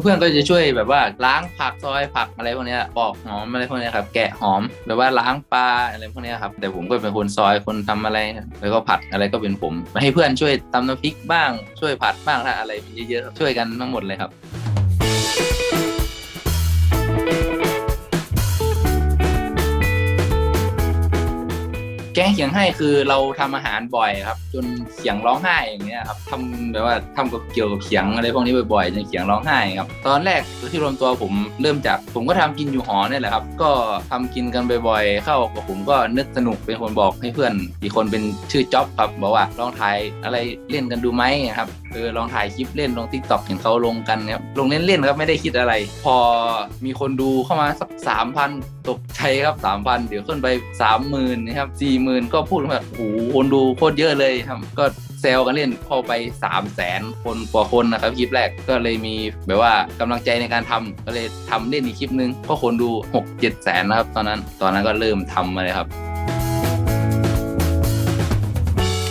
เพื่อนๆก็จะช่วยแบบว่าล้างผักซอยผักอะไรพวกเนี้ยปอกหอมอะไรพวกเนี้ยครับแกะหอมแบบว่าล้างปลาอะไรพวกเนี้ยครับแต่ผมก็เป็นคนซอยคนทำอะไร แล้วก็ผัดอะไรก็เป็นผม ให้เพื่อนช่วยตำน้ำพริกบ้างช่วยผัดบ้างถ้าอะไรเยอะๆช่วยกันทั้งหมดเลยครับ แกงเขียงให้คือเราทำอาหารบ่อยครับ จนเขียงร้องไห้อย่างเงี้ยครับทำแบบว่าทำกับเกี่ยวกับเขียงอะไรพวกนี้บ่อยๆจนเขียงร้องไห้ครับตอนแรกที่รวมตัวผมเริ่มจากผมก็ทำกินอยู่หอเนี่ยแหละครับ ก็ทำกินกันบ่อยๆ เข้ากับผมก็นึกสนุกเป็นคนบอกให้เพื่อนอีกคนเป็นชื่อจ๊อบครับบอกว่าลองถ่ายอะไรเล่นกันดูไหมครับเออลองถ่ายคลิปเล่นลงทิกตอกเห็นเขาลงกันครับลงเล่นๆครับไม่ได้คิดอะไร พอมีคนดูเข้ามาสักสามพันตกใจครับสามพันเดี๋ยวขึ้นไปสามหมื่นนะครับสี่หมื่นก็พูดแบบโอ้โหคนดูโคตรเยอะเลยครับ ก็เซลกันเล่นพอไป3 0 0แสนคนกว่าคนนะครับคลิปแรกก็เลยมีแบบว่ากำลังใจในการทำก็เลยทำเล่นอีกคลิปนึงเพราะคนดู 6 7แสนนะครับ ตอนนั้นตอนนั้นก็เริ่มทำมาเลยครับ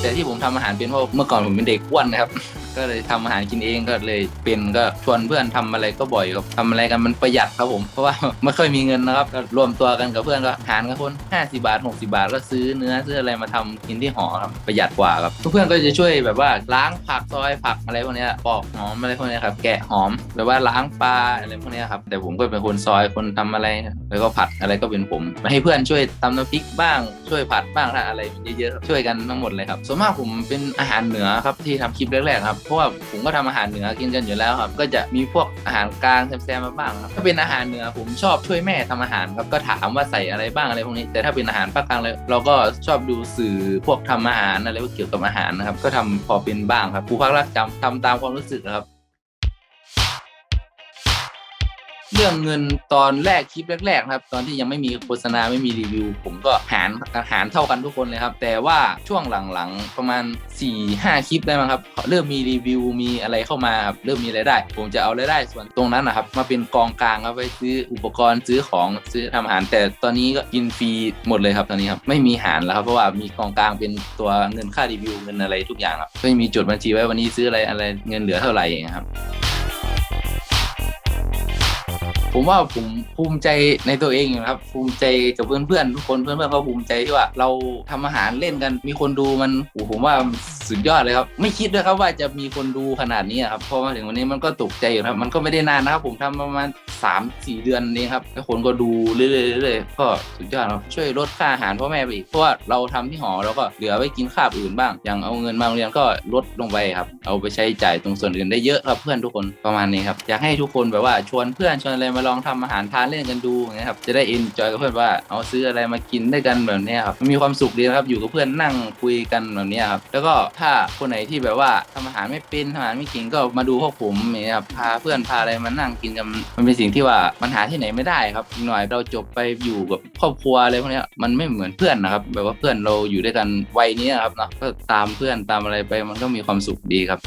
แต่ที่ผมทำอาหารเป็นเพราะเมื่อก่อนผมเป็นเด็กอ้วนนะครับ ก็เลยทำอาหารกินเองก็เลยเป็นก็ชวนเพื่อนทำอะไรก็บ่อยครับทำอะไรกันมันประหยัดครับผมเพราะว่า ไม่ค่อยมีเงินนะครับก็รวมตัวกันกับเพื่อนก็หารกันคน 50 บาท 60 บาทก็ซื้อเนื้อซื้ออะไรมาทำกินที่หอครับประหยัดกว่าครับเพื่อนๆก็จะช่วยแบบว่าล้างผักซอยผักอะไรพวกเนี้ยปอกหอมอะไรพวกเนี้ยครับแกะหอมแบบว่าล้างปลาอะไรพวกเนี้ยครับแต่ผมก็เป็นคนซอยคนทำอะไร แล้วก็ผัดอะไรก็เป็นผมให้เพื่อนช่วยตำน้ำพริกบ้างช่วยผัดบ้างถ้าอะไรเยอะๆช่วยกันทั้งหมดเลยครับส่วนมากผมเป็นอาหารเหนือครับที่ทำคลิปแรกๆครับเพราะว่าผมก็ทำอาหารเหนือกินกันอยู่แล้วครับ ก็จะมีพวกอาหารกลางแซมๆมาบ้างครับถ้าเป็นอาหารเหนือผมชอบช่วยแม่ทำอาหารครับก็ถามว่าใส่อะไรบ้างอะไรพวกนี้ แต่ถ้าเป็นอาหารภาคกลางเลยเราก็ชอบดูสื่อพวกทำอาหารอะไรเกี่ยวกับอาหารนะครับ ก็ทำพอเป็นบ้างครับครูพักรักจำทำตามความรู้สึกนะครับ เรื่องเงินตอนแรกคลิปแรกๆนะครับ ตอนที่ยังไม่มีโฆษณาไม่มีรีวิว ผมก็หารหารเท่ากันทุกคนเลยครับ แต่ว่าช่วงหลังๆประมาณ 4 5 คลิปได้มั้งครับเริ่มมีรีวิวมีอะไรเข้ามาครับเริ่มมีรายได้ ผมจะเอารายได้ส่วนตรงนั้นนะครับ มาเป็นกองกลางครับไปซื้ออุปกรณ์ซื้อของซื้อทำอาหาร แต่ตอนนี้ก็กินฟรีหมดเลยครับตอนนี้ครับไม่มีหารแล้วครับเพราะว่ามีกองกลางเป็นตัวเงินค่ารีวิวเงินอะไรทุกอย่างครับไม่มีจดบัญชีไว้วันนี้ซื้ออะไรอะไรเงินเหลือเท่าไหร่อย่างนี้ครับ ผมว่าผมภูมิใจในตัวเองอยู่ครับ ภูมิใจกับเพื่อนๆทุกคนเพื่อนๆก็ภูมิใจที่ว่าเราทำอาหารเล่นกัน มีคนดูมันโอ้ผมว่าสุดยอดเลยครับ ไม่คิดด้วยครับว่าจะมีคนดูขนาดนี้ครับพอมาถึงวันนี้มันก็ตกใจอยู่ครับ มันก็ไม่ได้นานนะครับ ผมทำประมาณ 3 4 เดือนนี้ครับคนก็ดูเรื่อยๆเรื่อยๆก็สุดยอดครับช่วยลดค่าอาหารพ่อแม่ไปอีกเพราะว่าเราทำที่หอเราก็เหลือไว้กินข้าวอื่นบ้างอย่างเอาเงินมาโรงเรียนก็ลดลงไปครับ เอาไปใช้จ่ายตรงส่วนอื่นได้เยอะครับเพื่อนทุกคนประมาณนี้ครับอยากให้ทุกคนแบบว่าชวนเพื่อนชวนอะไรมาลองทำอาหารทานเล่นกันดูอย่างเงี้ยครับจะได้เอนจอยกับเพื่อนว่าเอาซื้ออะไรมากินด้วยกันแบบเนี้ยครับมีความสุขดีนะครับอยู่กับเพื่อนนั่งคุยกันแบบเนี้ยครับแล้วก็ถ้าคนไหนที่แบบว่าทำอาหารไม่เป็นทำอาหารไม่เก่งก็มาดูพวกผมอย่างเงี้ยครับพาเพื่อนพาอะไรมานั่งกินกันมันเป็นสิ่งที่ว่ามันหาที่ไหนไม่ได้ครับอีกหน่อยเราจบไปอยู่กับครอบครัวอะไรพวกเนี้ยมันไม่เหมือนเพื่อนนะครับแบบว่าเพื่อนเราอยู่ด้วยกันวัยนี้นะครับเนาะก็ตามเพื่อนตามอะไรไปมันก็มีความสุขดีครับ